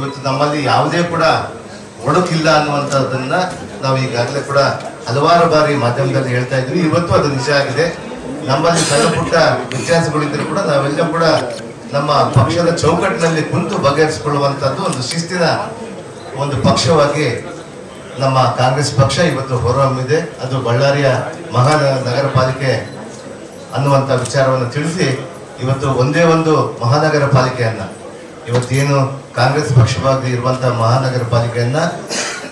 ಇವತ್ತು ನಮ್ಮಲ್ಲಿ ಯಾವುದೇ ಕೂಡ ಒಡಕಿಲ್ಲ ಅನ್ನುವಂಥದ್ದನ್ನ ನಾವು ಈಗಾಗಲೇ ಕೂಡ ಹಲವಾರು ಬಾರಿ ಮಾಧ್ಯಮದಲ್ಲಿ ಹೇಳ್ತಾ ಇದ್ವಿ ಇವತ್ತು ಅದು ನಿಜ ಆಗಿದೆ. ನಮ್ಮಲ್ಲಿ ಸಣ್ಣ ಪುಟ್ಟ ವ್ಯತ್ಯಾಸಗಳಿದ್ದರೂ ಕೂಡ ನಾವೆಲ್ಲ ಕೂಡ ನಮ್ಮ ಪಕ್ಷದ ಚೌಕಟ್ಟಿನಲ್ಲಿ ಕುಂತು ಬಗೆಹರಿಸಿಕೊಳ್ಳುವಂಥದ್ದು ಒಂದು ಶಿಸ್ತಿನ ಒಂದು ಪಕ್ಷವಾಗಿ ನಮ್ಮ ಕಾಂಗ್ರೆಸ್ ಪಕ್ಷ ಇವತ್ತು ಹೊರಹೊಮ್ಮಿದೆ. ಅದು ಬಳ್ಳಾರಿಯ ಮಹಾನಗರ ಪಾಲಿಕೆ ಅನ್ನುವಂಥ ವಿಚಾರವನ್ನು ತಿಳಿಸಿ ಇವತ್ತು ಒಂದೇ ಒಂದು ಮಹಾನಗರ ಪಾಲಿಕೆಯನ್ನ ಇವತ್ತೇನು ಕಾಂಗ್ರೆಸ್ ಪಕ್ಷವಾಗಿ ಇರುವಂತಹ ಮಹಾನಗರ ಪಾಲಿಕೆಯನ್ನ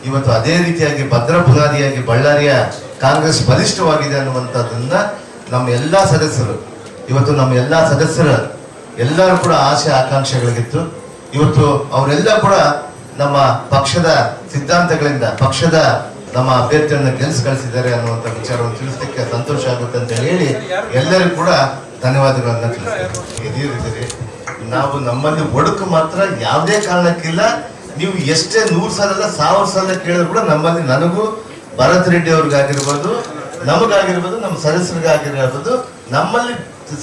ಇವತ್ತು ಅದೇ ರೀತಿಯಾಗಿ ಭದ್ರ ಬುನಾದಿಯಾಗಿ ಬಳ್ಳಾರಿಯ ಕಾಂಗ್ರೆಸ್ ಬಲಿಷ್ಠವಾಗಿದೆ ಅನ್ನುವಂಥದ್ದನ್ನ ನಮ್ಮ ಎಲ್ಲಾ ಸದಸ್ಯರು, ಇವತ್ತು ನಮ್ಮ ಎಲ್ಲಾ ಸದಸ್ಯರ ಎಲ್ಲರೂ ಕೂಡ ಆಸೆ ಆಕಾಂಕ್ಷೆಗಳಿಗಿತ್ತು. ಇವತ್ತು ಅವರೆಲ್ಲ ಕೂಡ ನಮ್ಮ ಪಕ್ಷದ ಸಿದ್ಧಾಂತಗಳಿಂದ, ಪಕ್ಷದ ನಮ್ಮ ಅಭ್ಯರ್ಥಿಯನ್ನು ಗೆಲ್ಸ್ ಕಳಿಸಿದ್ದಾರೆ ಅನ್ನುವಂಥ ವಿಚಾರವನ್ನು ತಿಳಿಸ್ಲಿಕ್ಕೆ ಸಂತೋಷ ಆಗುತ್ತೆ ಅಂತ ಹೇಳಿ ಎಲ್ಲರಿಗೂ ಕೂಡ ಧನ್ಯವಾದಗಳನ್ನು ರೀತಿ ನಾವು ನಮ್ಮಲ್ಲಿ ಒಡಕು ಮಾತ್ರ ಯಾವುದೇ ಕಾರಣಕ್ಕಿಲ್ಲ. ನೀವು ಎಷ್ಟೇ ನೂರು ಸಲ ಅಲ್ಲ ಸಾವಿರ ಸಲ ಕೇಳಿದ್ರು ಕೂಡ ನಮ್ಮಲ್ಲಿ ನನಗೂ ಭರತ್ ರೆಡ್ಡಿ ಅವ್ರಿಗಾಗಿರ್ಬೋದು, ನಮಗಾಗಿರ್ಬೋದು, ನಮ್ಮ ಸದಸ್ಯರಿಗಾಗಿರ್ಬೋದು, ನಮ್ಮಲ್ಲಿ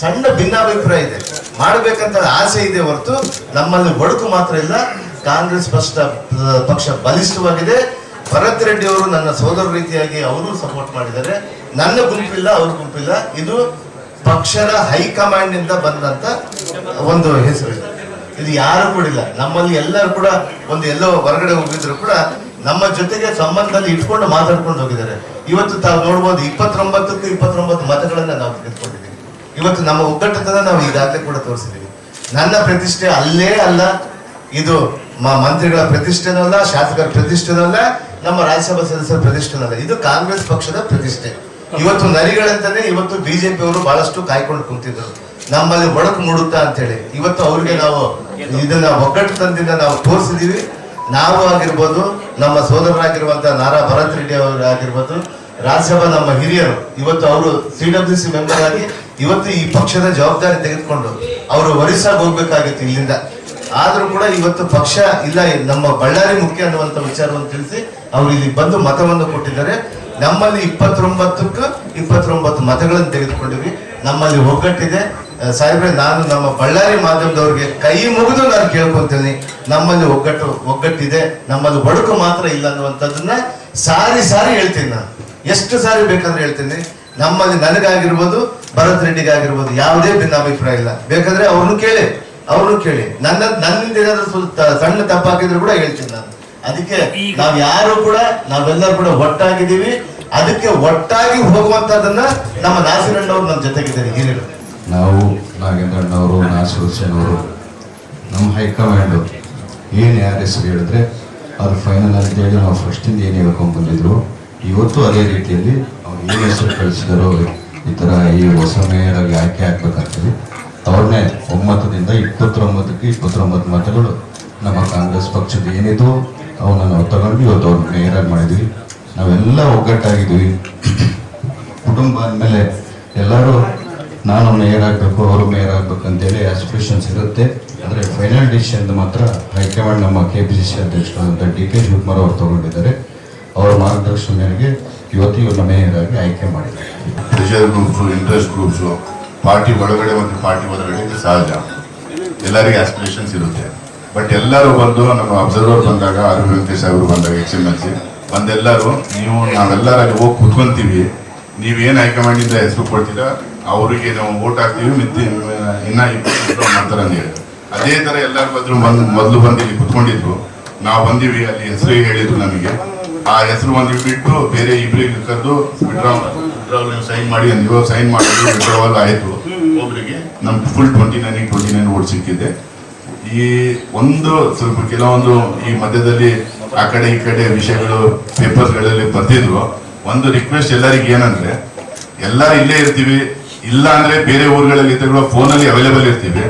ಸಣ್ಣ ಭಿನ್ನಾಭಿಪ್ರಾಯ ಇದೆ. ಮಾಡಬೇಕಂತ ಆಸೆ ಇದೆ ಹೊರತು ನಮ್ಮಲ್ಲಿ ಒಡಕು ಮಾತ್ರ ಇಲ್ಲ. ಕಾಂಗ್ರೆಸ್ ಪಕ್ಷ ಪಕ್ಷ ಬಲಿಷ್ಠವಾಗಿದೆ. ಭರತ್ ರೆಡ್ಡಿ ಅವರು ನನ್ನ ಸೋದರ ರೀತಿಯಾಗಿ ಅವರು ಸಪೋರ್ಟ್ ಮಾಡಿದ್ದಾರೆ. ನನ್ನ ಗುಂಪಿಲ್ಲ, ಅವ್ರ ಗುಂಪಿಲ್ಲ. ಇದು ಪಕ್ಷದ ಹೈಕಮಾಂಡ್ನಿಂದ ಬಂದಂತ ಒಂದು ಹೆಸರು ಇದು. ಯಾರು ಕೂಡ ಇಲ್ಲ. ನಮ್ಮಲ್ಲಿ ಎಲ್ಲರೂ ಕೂಡ ಒಂದು ಎಲ್ಲೋ ಹೊರಗಡೆ ಹೋಗಿದ್ರು ಕೂಡ ನಮ್ಮ ಜೊತೆಗೆ ಸಂಬಂಧದಲ್ಲಿ ಇಟ್ಕೊಂಡು ಮಾತಾಡ್ಕೊಂಡು ಹೋಗಿದ್ದಾರೆ. ಇವತ್ತು ತಾವು ನೋಡ್ಬೋದು ಇಪ್ಪತ್ತೊಂಬತ್ತಕ್ಕೂ ಇಪ್ಪತ್ತೊಂಬತ್ತು ಮತಗಳನ್ನ ನಾವು ತೆಗೆದುಕೊಂಡಿದ್ದೀವಿ. ಇವತ್ತು ನಮ್ಮ ಒಗ್ಗಟ್ಟತನ ನಾವು ಈಗಾಗಲೇ ಕೂಡ ತೋರಿಸಿದ್ದೀವಿ. ನನ್ನ ಪ್ರತಿಷ್ಠೆ ಅಲ್ಲೇ ಅಲ್ಲ, ಇದು ಮಂತ್ರಿಗಳ ಪ್ರತಿಷ್ಠೆನೂ ಅಲ್ಲ ಶಾಸಕರ ಪ್ರತಿಷ್ಠೆನೂ ಅಲ್ಲ ನಮ್ಮ ರಾಜ್ಯಸಭಾ ಸದಸ್ಯರ ಪ್ರತಿಷ್ಠೆನೂ ಅಲ್ಲ ಇದು ಕಾಂಗ್ರೆಸ್ ಪಕ್ಷದ ಪ್ರತಿಷ್ಠೆ. ಇವತ್ತು ನರಿಗಳಂತಾನೆ ಇವತ್ತು ಬಿಜೆಪಿ ಅವರು ಬಹಳಷ್ಟು ಕಾಯ್ಕೊಂಡು ಕುಂತಿದ್ರು. ನಮ್ಮಲ್ಲಿ ಒಡಕು ಮೂಡುತ್ತಾ ಅಂತೇಳಿ. ಇವತ್ತು ಅವ್ರಿಗೆ ನಾವು ಇದನ್ನ ಒಗ್ಗಟ್ಟು ತಂದಿಂದ ನಾವು ತೋರಿಸಿದೀವಿ. ನಾವು ಆಗಿರ್ಬೋದು, ನಮ್ಮ ಸೋದರರಾಗಿರುವಂತಹ ನಾರಾ ಭರತ್ ರೆಡ್ಡಿ ಅವರು ಆಗಿರ್ಬೋದು, ರಾಜ್ಯಸಭಾ ನಮ್ಮ ಹಿರಿಯರು, ಇವತ್ತು ಅವರು ಸಿ ಡಬ್ಲ್ಯೂ ಸಿ ಮೆಂಬರ್ ಆಗಿ ಇವತ್ತು ಈ ಪಕ್ಷದ ಜವಾಬ್ದಾರಿ ತೆಗೆದುಕೊಂಡು ಅವರು ಒರಿಸ್ಸಾಗ ಹೋಗ್ಬೇಕಾಗಿತ್ತು ಇಲ್ಲಿಂದ. ಆದ್ರೂ ಕೂಡ ಇವತ್ತು ಪಕ್ಷ ಇಲ್ಲ, ನಮ್ಮ ಬಳ್ಳಾರಿ ಮುಖ್ಯ ಅನ್ನುವಂತ ವಿಚಾರವನ್ನು ತಿಳಿಸಿ ಅವರು ಇಲ್ಲಿ ಬಂದು ಮತವನ್ನು ಕೊಟ್ಟಿದ್ದಾರೆ. ನಮ್ಮಲ್ಲಿ ಇಪ್ಪತ್ತೊಂಬತ್ತಕ್ಕೂ ಇಪ್ಪತ್ತೊಂಬತ್ತು ಮತಗಳನ್ನು ತೆಗೆದುಕೊಂಡಿವಿ ನಮ್ಮಲ್ಲಿ ಒಗ್ಗಟ್ಟಿದೆ. ಸಾಹೇಬ್ರೆ, ನಾನು ನಮ್ಮ ಬಳ್ಳಾರಿ ಮಾಧ್ಯಮದವ್ರಿಗೆ ಕೈ ಮುಗಿದು ನಾನು ಕೇಳ್ಕೊತೀನಿ. ನಮ್ಮಲ್ಲಿ ಒಗ್ಗಟ್ಟು, ಒಗ್ಗಟ್ಟಿದೆ. ನಮ್ಮಲ್ಲಿ ಒಡಕು ಮಾತ್ರ ಇಲ್ಲ ಅನ್ನುವಂಥದ್ದನ್ನ ಸಾರಿ ಸಾರಿ ಹೇಳ್ತೀನಿ ನಾನು. ಎಷ್ಟು ಸಾರಿ ಬೇಕಾದ್ರೆ ಹೇಳ್ತೀನಿ. ನಮ್ಮಲ್ಲಿ ನನಗಾಗಿರ್ಬೋದು, ಭರತ್ ರೆಡ್ಡಿಗಾಗಿರ್ಬೋದು, ಯಾವುದೇ ಭಿನ್ನಾಭಿಪ್ರಾಯ ಇಲ್ಲ. ಬೇಕಾದ್ರೆ ಅವ್ರನ್ನು ಕೇಳಿ ಅವ್ರನ್ನು ಕೇಳಿ. ನನ್ನ, ನನ್ನಿಂದ ಏನಾದರೂ ಸಣ್ಣ ತಪ್ಪಾಗಿದ್ರು ಕೂಡ ಹೇಳ್ತೀನಿ ನಾನು. ಅದಕ್ಕೆ ನಾವ್ ಯಾರು ಕೂಡ ನಾವೆಲ್ಲರೂ ಕೂಡ ಒಟ್ಟಾಗಿದ್ದೀವಿ. ಅದಕ್ಕೆ ಒಟ್ಟಾಗಿ ಹೋಗುವಂತದನ್ನ ನಮ್ಮ ನಾಸಿರಣ್ಣವ್ರು ನಮ್ಮ ಜೊತೆಗಿದ್ದಾರೆ. ಹಿರಿಯರು ನಾವು ನಾಗೇಂದ್ರಣ್ಣವರು ನಾಸರ್ ಹುಸೇನ್ ಅವರು ನಮ್ಮ ಹೈಕಮಾಂಡ್ ಏನು ಯಾರ ಹೆಸರು ಹೇಳಿದ್ರೆ ಅದು ಫೈನಲ್ ಅಂತೇಳಿ ನಾವು ಫಸ್ಟಿಂದ ಏನು ಹೇಳ್ಕೊಂಡು ಬಂದಿದ್ರು. ಇವತ್ತು ಅದೇ ರೀತಿಯಲ್ಲಿ ಅವ್ರು ಏನು ಹೆಸರು ಕಳಿಸಿದಾರೋ ಈ ಥರ ಈ ಹೊಸ ಮೇಯರ್ ಆಗಿ ಆಯ್ಕೆ ಆಗ್ಬೇಕಾಗ್ತದೆ. ಅವ್ರನ್ನೇ ಒಮ್ಮತದಿಂದ ಇಪ್ಪತ್ತೊಂಬತ್ತಕ್ಕೆ ಇಪ್ಪತ್ತೊಂಬತ್ತು ಮತಗಳು ನಮ್ಮ ಕಾಂಗ್ರೆಸ್ ಪಕ್ಷದ ಏನಿದು ಅವನ್ನ ನಾವು ತಗೊಂಡು ಇವತ್ತು ಅವ್ರನ್ನ ಏರಾಗಿ ಮಾಡಿದ್ವಿ. ನಾವೆಲ್ಲ ಒಗ್ಗಟ್ಟಾಗಿದ್ವಿ. ಕುಟುಂಬ ಅಂದಮೇಲೆ ಎಲ್ಲರೂ ನಾನು ಮೇಯರ್ ಆಗಬೇಕು, ಅವರು ಮೇಯರ್ ಆಗಬೇಕು ಅಂತೇಳಿ ಆಸ್ಪಿರೇಷನ್ಸ್ ಇರುತ್ತೆ. ಆದರೆ ಫೈನಲ್ ಡಿಸಿಷನ್ ಮಾತ್ರ ಹೈಕಮಾಂಡ್ ನಮ್ಮ ಕೆ ಪಿ ಸಿ ಸಿ ಅಧ್ಯಕ್ಷರಾದಂಥ ಡಿ ಕೆ ಶಿವಕುಮಾರ್ ಅವರು ತಗೊಂಡಿದ್ದಾರೆ. ಅವರ ಮಾರ್ಗದರ್ಶನ ಮೇರೆಗೆ ಇವತ್ತು ಇವ್ರನ್ನ ಮೇಯರ್ ಆಯ್ಕೆ ಮಾಡಿದ್ದಾರೆ. Pressure groups interest groups party ಒಳಗಡೆ ಮತ್ತು ಪಾರ್ಟಿ ಹೊರಗಡೆ ಸಹಜ. ಎಲ್ಲರಿಗೆ ಆಸ್ಪಿರೇಷನ್ಸ್ ಇರುತ್ತೆ. ಬಟ್ ಎಲ್ಲರೂ ಬಂದು ನಮ್ಮ ಅಬ್ಸರ್ವರ್ ಬಂದಾಗ ಅರವಿ ವೆಂಕಟೇಶ್ ಅವರು ಬಂದಾಗ ಎಚ್ ಎಂ ಎಲ್ ಸಿ ಬಂದೆಲ್ಲರೂ ನೀವು ನಾವೆಲ್ಲರೂ ಅಲ್ಲಿ ಹೋಗಿ ಕುತ್ಕೊಂತೀವಿ. ನೀವೇನು ಹೈಕಮಾಂಡಿಂದ ಹೆಸರು ಕೊಡ್ತೀರಾ ಅವರಿಗೆ ನಾವು ವೋಟ್ ಹಾಕ್ತೀವಿ ಮಿತ್ತಿ ಇನ್ನ ಇಪ್ಪತ್ತು ಮಾಡ್ತಾರೆ ಅಂತ ಹೇಳಿ. ಅದೇ ಥರ ಎಲ್ಲರೂ ಬಂದ್ರು ಬಂದು ಮೊದಲು ಬಂದು ಇಲ್ಲಿ ಕುತ್ಕೊಂಡಿದ್ರು. ನಾವು ಬಂದಿವಿ ಅಲ್ಲಿ ಹೆಸರು ಹೇಳಿದ್ರು ನಮಗೆ. ಆ ಹೆಸರು ಒಂದು ಬಿಟ್ಟು ಬೇರೆ ಇಬ್ಬರಿಗೆ ಕರೆದು ವಿಡ್ರಾವಲ್ ನೀವು ಸೈನ್ ಮಾಡಿ ಇವಾಗ ಸೈನ್ ಮಾಡಿದ್ರು ವಿಡ್ರಾವಲ್ ಆಯಿತು. ಒಬ್ಬರಿಗೆ ನಮ್ಗೆ full twenty nine twenty nine vote ಸಿಕ್ಕಿದೆ. ಈ ಒಂದು ಸ್ವಲ್ಪ ಕೆಲವೊಂದು ಈ ಮಧ್ಯದಲ್ಲಿ ಆ ಕಡೆ ಈ ಕಡೆ ವಿಷಯಗಳು ಪೇಪರ್ಗಳಲ್ಲಿ ಬರ್ತಿದ್ರು ಒಂದು ರಿಕ್ವೆಸ್ಟ್ ಎಲ್ಲರಿಗೆ ಏನಂದ್ರೆ, ಎಲ್ಲ ಇಲ್ಲೇ ಇರ್ತೀವಿ, ಇಲ್ಲ ಅಂದ್ರೆ ಬೇರೆ ಊರುಗಳಲ್ಲಿ ತಗೊಳ್ಳೋ ಫೋನಲ್ಲಿ ಅವೈಲೇಬಲ್ ಇರ್ತೀವಿ.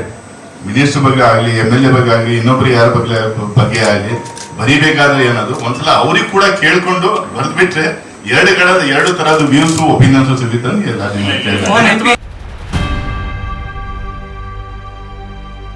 ಮಿನಿಸ್ಟರ್ ಬಗ್ಗೆ ಆಗಲಿ ಎಂ ಎಲ್ ಎ ಬಗ್ಗೆ ಆಗಲಿ, ಇನ್ನೊಬ್ರು ಯಾರ ಬಗ್ಗೆ ಬಗ್ಗೆ ಆಗಲಿ, ಬರಿಬೇಕಾದ್ರೆ ಏನದು? ಒಂದ್ಸಲ ಅವ್ರಿಗೆ ಕೂಡ ಕೇಳ್ಕೊಂಡು ಬರೆದ್ಬಿಟ್ರೆ ಎರಡು ಕಡೆ, ಎರಡು ತರಹದ ವ್ಯೂಸ್ ಒಪಿನಿಯನ್ಸ್ ಸಿಗುತ್ತೆ